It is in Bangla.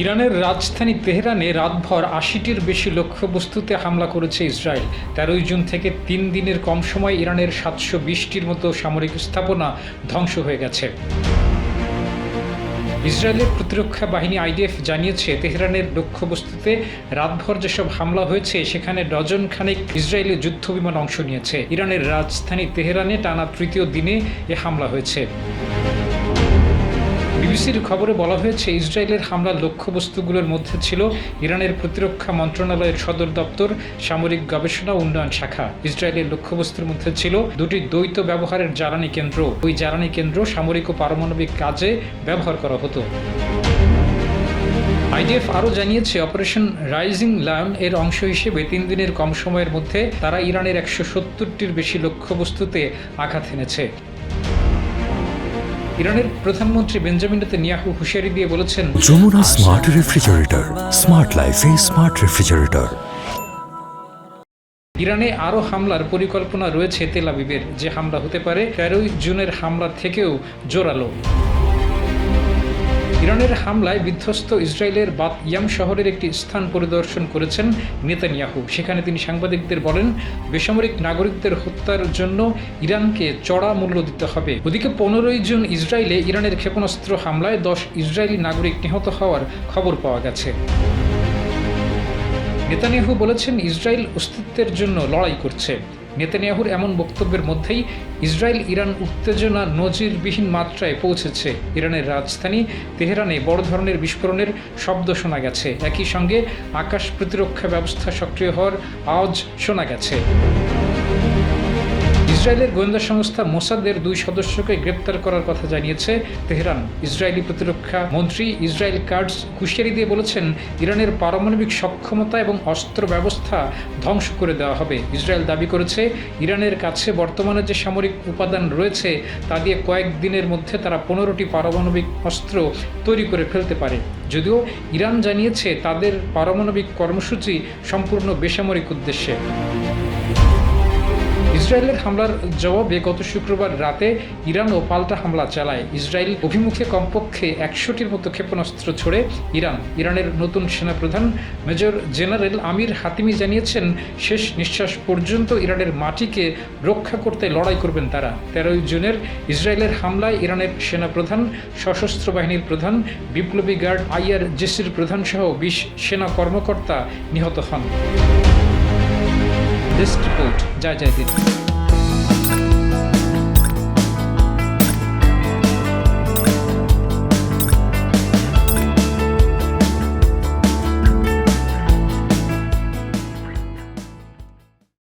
ইরানের রাজধানী তেহরানে রাতভর আশিটির বেশি লক্ষ্যবস্তুতে হামলা করেছে ইসরায়েল। তেরোই জুন থেকে তিন দিনের কম সময় ইরানের সাতশো বিশটির মতো সামরিক স্থাপনা ধ্বংস হয়ে গেছে। ইসরায়েলের প্রতিরক্ষা বাহিনী আইডিএফ জানিয়েছে, তেহরানের লক্ষ্যবস্তুতে রাতভর যেসব হামলা হয়েছে, সেখানে ডজন খানেক ইসরায়েলি যুদ্ধবিমান অংশ নিয়েছে। ইরানের রাজধানী তেহরানে টানা তৃতীয় দিনে এ হামলা হয়েছে। বিবিসির খবরে বলা হয়েছে, ইসরায়েলের হামলার লক্ষ্যবস্তুগুলোর মধ্যে ছিল ইরানের প্রতিরক্ষা মন্ত্রণালয়ের সদর দপ্তর, সামরিক গবেষণা উন্নয়ন শাখা। ইসরায়েলের লক্ষ্যবস্তুর মধ্যে ছিল দুটি দ্বৈত ব্যবহারের জ্বালানি কেন্দ্র। ওই জ্বালানি কেন্দ্র সামরিক ও পারমাণবিক কাজে ব্যবহার করা হতো। আইডিএফ আরও জানিয়েছে, অপারেশন রাইজিং লায়ন এর অংশ হিসেবে তিন দিনের কম সময়ের মধ্যে তারা ইরানের একশো সত্তরটির বেশি লক্ষ্যবস্তুতে আঘাত এনেছে। ইরানের প্রধানমন্ত্রী বেঞ্জামিন নেতানিয়াহু হুঁশিয়ারি দিয়ে বলেছেন যমুনা স্মার্ট রেফ্রিজারেটর স্মার্ট লাইফে স্মার্ট রেফ্রিজারেটর ইরানে আরও হামলার পরিকল্পনা রয়েছে তেলাবিবের যে হামলা হতে পারে তেরোই জুনের হামলা থেকেও জোরালো। ইরানের হামলায় বিধ্বস্ত ইসরায়েলের বাত ইয়াম শহরের একটি স্থান পরিদর্শন করেছেন নেতানিয়াহু। সেখানে তিনি সাংবাদিকদের বলেন, বেসামরিক নাগরিকদের হত্যার জন্য ইরানকে চড়া মূল্য দিতে হবে। ওদিকে পনেরোই জুন ইসরায়েলে ইরানের ক্ষেপণাস্ত্র হামলায় দশ ইসরায়েলি নাগরিক নিহত হওয়ার খবর পাওয়া গেছে। নেতানিয়াহু বলেছেন, ইসরায়েল অস্তিত্বের জন্য লড়াই করছে। নেতানিয়াহুর এমন বক্তব্যের মধ্যেই ইসরায়েল, ইরান উত্তেজনা নজিরবিহীন মাত্রায় পৌঁছেছে। ইরানের রাজধানী তেহরানে বড় ধরনের বিস্ফোরণের শব্দ শোনা গেছে। একই সঙ্গে আকাশ প্রতিরক্ষা ব্যবস্থা সক্রিয় হওয়ার আওয়াজ শোনা গেছে। ইসরায়েলের গোয়েন্দা সংস্থা মোসাদের দুই সদস্যকে গ্রেপ্তার করার কথা জানিয়েছে তেহরান। ইসরায়েলি প্রতিরক্ষা মন্ত্রী ইসরায়েল কার্ডস হুঁশিয়ারি দিয়ে বলেছেন, ইরানের পারমাণবিক সক্ষমতা এবং অস্ত্র ব্যবস্থা ধ্বংস করে দেওয়া হবে। ইসরায়েল দাবি করেছে, ইরানের কাছে বর্তমানে যে সামরিক উপাদান রয়েছে, তা দিয়ে কয়েকদিনের মধ্যে তারা পনেরোটি পারমাণবিক অস্ত্র তৈরি করে ফেলতে পারে। যদিও ইরান জানিয়েছে, তাদের পারমাণবিক কর্মসূচি সম্পূর্ণ বেসামরিক উদ্দেশ্যে। ইসরায়েলের হামলার জবাবে গত শুক্রবার রাতে ইরানও পাল্টা হামলা চালায়। ইসরায়েল অভিমুখে কমপক্ষে একশোটির মতো ক্ষেপণাস্ত্র ছড়ে ইরান। ইরানের নতুন সেনাপ্রধান মেজর জেনারেল আমির হাতিমি জানিয়েছেন, শেষ নিঃশ্বাস পর্যন্ত ইরানের মাটিকে রক্ষা করতে লড়াই করবেন তারা। তেরোই জুনের ইসরায়েলের হামলায় ইরানের সেনাপ্রধান, সশস্ত্র বাহিনীর প্রধান, বিপ্লবী গার্ড আইআর জেসির প্রধান সহ বিশ সেনা কর্মকর্তা নিহত হন। রিপোর্ট। জয় জয় দিন।